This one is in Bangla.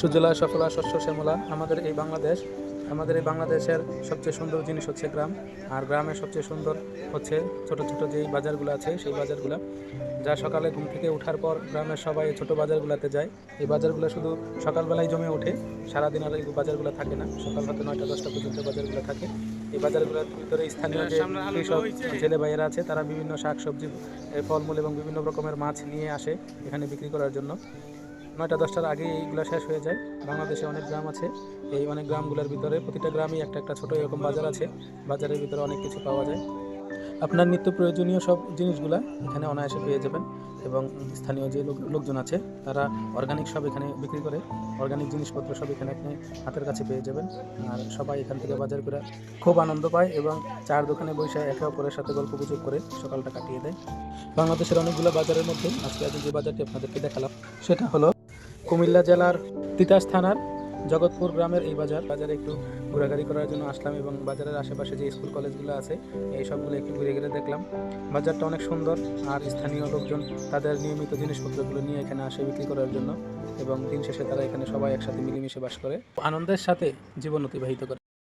সুজলা, সফলা, শস্য, শ্যামলা, আমাদের এই বাংলাদেশ, আমাদের এই বাংলাদেশের সবচেয়ে সুন্দর জিনিস হচ্ছে গ্রাম। আর গ্রামের সবচেয়ে সুন্দর হচ্ছে ছোট ছোট যেই বাজারগুলো আছে, সেই বাজারগুলো। যা সকালে ঘুম থেকে ওঠার পর গ্রামের সবাই ছোট বাজারগুলোতে যায়। এই বাজারগুলো শুধু সকালবেলায় জমে ওঠে, সারাদিন আর এই বাজারগুলো থাকে না। সকাল হতে নয়টা, দশটা পর্যন্ত বাজারগুলো থাকে। এই বাজারগুলোর ভিতরে স্থানীয় যে কৃষক জেলে ভাইয়েরা আছে, তারা বিভিন্ন শাক সবজি ফলমূল এবং বিভিন্ন রকমের মাছ নিয়ে আসে এখানে বিক্রি করার জন্য। নয়টা দশটার আগে এইগুলো শেষ হয়ে যায়। বাংলাদেশে অনেক গ্রাম আছে। এই অনেক গ্রামগুলোর ভিতরে প্রতিটা গ্রামেই একটা একটা ছোট এরকম বাজার আছে। বাজারের ভিতরে অনেক কিছু পাওয়া যায়। আপনার নিত্য প্রয়োজনীয় সব জিনিসগুলা এখানে অনায়াসে পেয়ে যাবেন এবং স্থানীয় যে লোকজন আছে, তারা অর্গানিক সব এখানে বিক্রি করে। অর্গানিক জিনিসপত্র সব এখানে আপনি হাতের কাছে পেয়ে যাবেন। আর সবাই এখান থেকে বাজার করে খুব আনন্দ পায় এবং চার দোকানে বসে একে অপরের সাথে গল্প গুজব করে সকালটা কাটিয়ে দেয়। বাংলাদেশের অনেকগুলো বাজারের মধ্যে আজকে আজকে যে বাজারটি আপনাদেরকে দেখালাম, সেটা হলো কুমিল্লা জেলার তিতাস থানার জগৎপুর গ্রামের এই বাজার। বাজারে একটু ঘোরাঘুরি করার জন্য আসলাম এবং বাজারের আশেপাশে যে স্কুল কলেজগুলো আছে, এই সবগুলো একটু ঘুরে ঘুরে দেখলাম। বাজারটা অনেক সুন্দর আর স্থানীয় লোকজন তাদের নিয়মিত জিনিসপত্রগুলো নিয়ে এখানে আসে বিক্রি করার জন্য এবং দিন শেষে তারা এখানে সবাই একসাথে মিলেমিশে বাস করে। আনন্দের সাথে জীবন অতিবাহিত করে।